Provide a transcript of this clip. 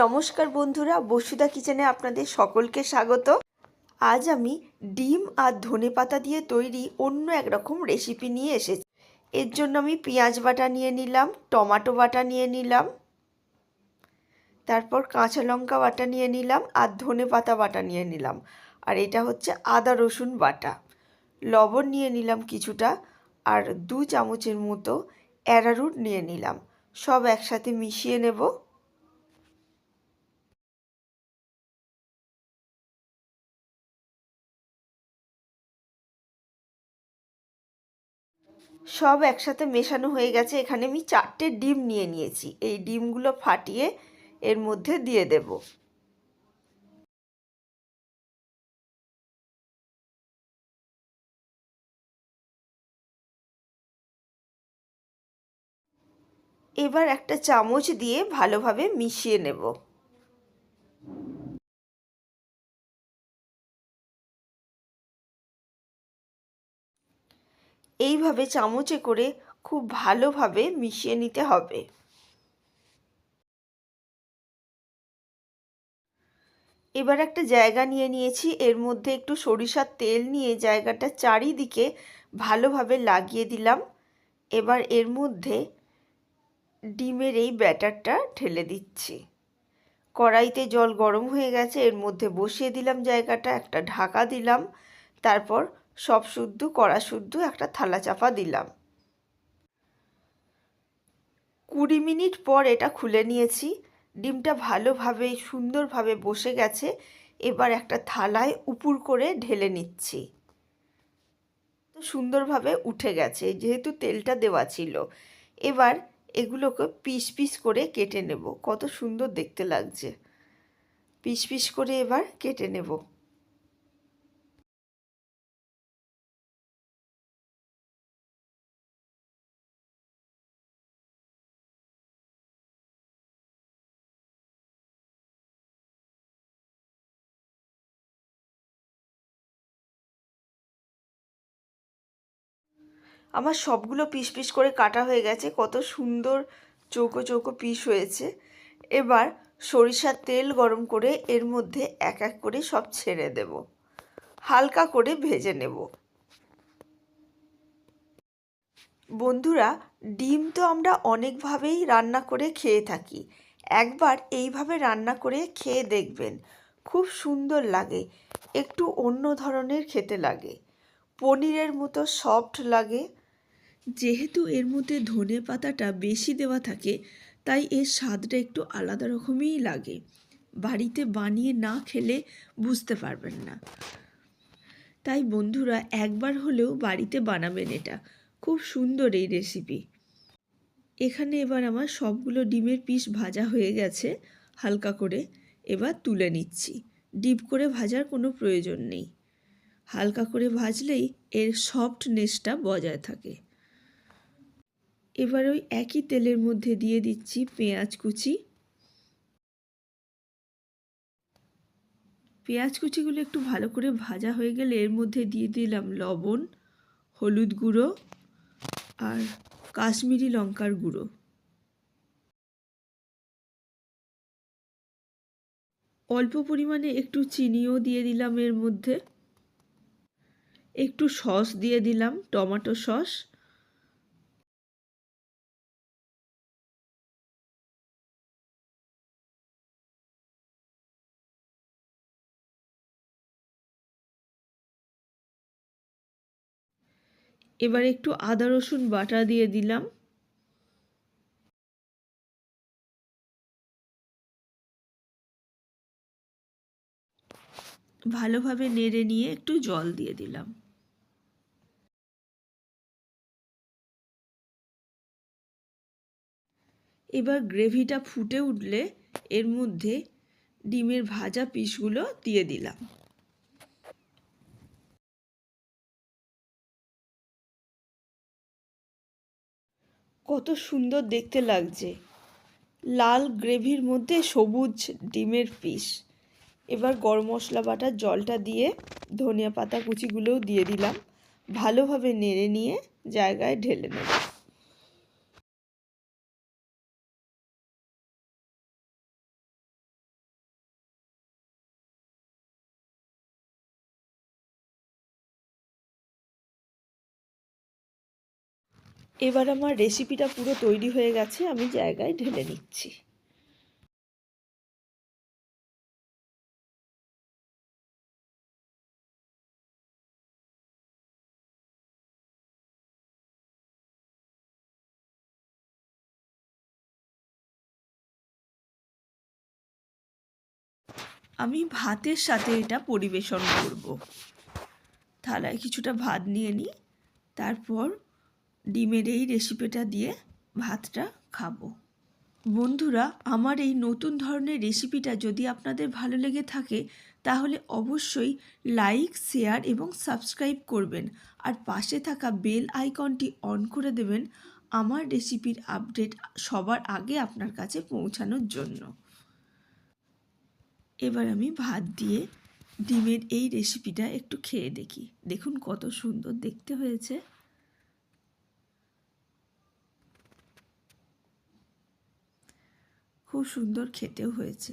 নমস্কার বন্ধুরা, বসুধা কিচেনে আপনাদের সকলকে স্বাগত। আজ আমি ডিম আর ধনে পাতা দিয়ে তৈরি অন্য একরকম রেসিপি নিয়ে এসেছি। এর জন্য আমি পেঁয়াজ বাটা নিয়ে নিলাম, টমাটো বাটা নিয়ে নিলাম, তারপর কাঁচা লঙ্কা বাটা নিয়ে নিলাম আর ধনে পাতা বাটা নিয়ে নিলাম। আর এটা হচ্ছে আদা রসুন বাটা। লবণ নিয়ে নিলাম কিছুটা আর দু চামচের মতো অ্যারারুট নিয়ে নিলাম। সব একসাথে মিশিয়ে নেব। সব একসাথে মেশানো হয়ে গেছে। এখানে আমি চারটে ডিম নিয়ে নিয়েছি। এই ডিমগুলো ফাটিয়ে এর মধ্যে দিয়ে দেব। এবার একটা চামচ দিয়ে ভালোভাবে মিশিয়ে নেব। এইভাবে চামচে করে খুব ভালোভাবে মিশিয়ে নিতে হবে। এবার একটা জায়গা নিয়ে নিয়েছি। এর মধ্যে একটু সরিষার তেল নিয়ে জায়গাটা চারিদিকে ভালোভাবে লাগিয়ে দিলাম। এবার এর মধ্যে ডিমের এই ব্যাটারটা ঢেলে দিচ্ছি। কড়াইতে জল গরম হয়ে গেছে। এর মধ্যে বসিয়ে দিলাম জায়গাটা, একটা ঢাকা দিলাম। তারপর সব শুদ্ধ, কড়া শুদ্ধ একটা থালা চাপা দিলাম। কুড়ি মিনিট পর এটা খুলে নিয়েছি। ডিমটা ভালোভাবে, সুন্দরভাবে বসে গেছে। এবার একটা থালায় উপুর করে ঢেলে নিচ্ছি। তো সুন্দরভাবে উঠে গেছে, যেহেতু তেলটা দেওয়া ছিল। এবার এগুলোকে পিস পিস করে কেটে নেব। কত সুন্দর দেখতে লাগছে। পিস পিস করে এবার কেটে নেব। আমার সবগুলো পিস পিস করে কাটা হয়ে গেছে, কত সুন্দর চৌকো চৌকো পিস হয়েছে। এবার সরিষার তেল গরম করে এর মধ্যে এক এক করে সব ছেড়ে দেব। হালকা করে ভেজে নেব। বন্ধুরা, ডিম তো আমরা অনেকভাবেই রান্না করে খেয়ে থাকি। একবার এইভাবে রান্না করে খেয়ে দেখবেন, খুব সুন্দর লাগে, একটু অন্য ধরনের খেতে লাগে। পনিরের মতো সফট লাগে যেহেতু এর মধ্যে ধনে পাতাটা বেশি দেওয়া থাকে, তাই এর স্বাদটা একটু আলাদা রকমই লাগে। বাড়িতে বানিয়ে না খেলে বুঝতে পারবেন না। তাই বন্ধুরা, একবার হলেও বাড়িতে বানাবেন এটা। খুব সুন্দর এই রেসিপি এখানে এবার আমার সবগুলো ডিমের পিস ভাজা হয়ে গেছে, হালকা করে। এবার তুলে নিচ্ছি। ডিপ করে ভাজার কোনো প্রয়োজন নেই। হালকা করে ভাজলেই এর সফটনেসটা বজায় থাকে। এবার ওই একই তেলের মধ্যে দিয়ে দিচ্ছি পেঁয়াজ কুচি। পেঁয়াজ কুচিগুলো একটু ভালো করে ভাজা হয়ে গেলে এর মধ্যে দিয়ে দিলাম লবণ, হলুদ গুঁড়ো আর কাশ্মীরি লঙ্কার গুঁড়ো। অল্প পরিমাণে একটু চিনিও দিয়ে দিলাম এর মধ্যে। একটু সস দিয়ে দিলাম, টমেটো সস। এবার একটু আদা, রসুন বাটা দিয়ে দিলাম। ভালোভাবে নেড়ে নিয়ে একটু জল দিয়ে দিলাম। এবার গ্রেভিটা ফুটে উঠলে এর মধ্যে ডিমের ভাজা পিসগুলো দিয়ে দিলাম। কত সুন্দর দেখতে লাগছে। লাল গ্রেভির মধ্যে সবুজ ডিমের পিস। এবার গরম মশলা বাটার জলটা দিয়ে ধনিয়া পাতা কুচিগুলোও দিয়ে দিলাম। ভালোভাবে নেড়ে নিয়ে জায়গায় ঢেলে নেব। এবার আমার রেসিপিটা পুরো তৈরি হয়ে গেছে, আমি জায়গায় ঢেলে নিচ্ছি। আমি ভাতের সাথে এটা পরিবেশন করব। থালায় কিছুটা ভাত নিয়ে নিই, তারপর ডিমের এই রেসিপিটা দিয়ে ভাতটা খাব। বন্ধুরা, আমার এই নতুন ধরনের রেসিপিটা যদি আপনাদের ভালো লেগে থাকে, তাহলে অবশ্যই লাইক শেয়ার এবং সাবস্ক্রাইব করবেন। আর পাশে থাকা বেল আইকনটি অন করে দেবেন আমার রেসিপির আপডেট সবার আগে আপনার কাছে পৌঁছানোর জন্য। এবার আমি ভাত দিয়ে ডিমের এই রেসিপিটা একটু খেয়ে দেখি। দেখুন কত সুন্দর দেখতে হয়েছে। খুব সুন্দর খেতেও হয়েছে।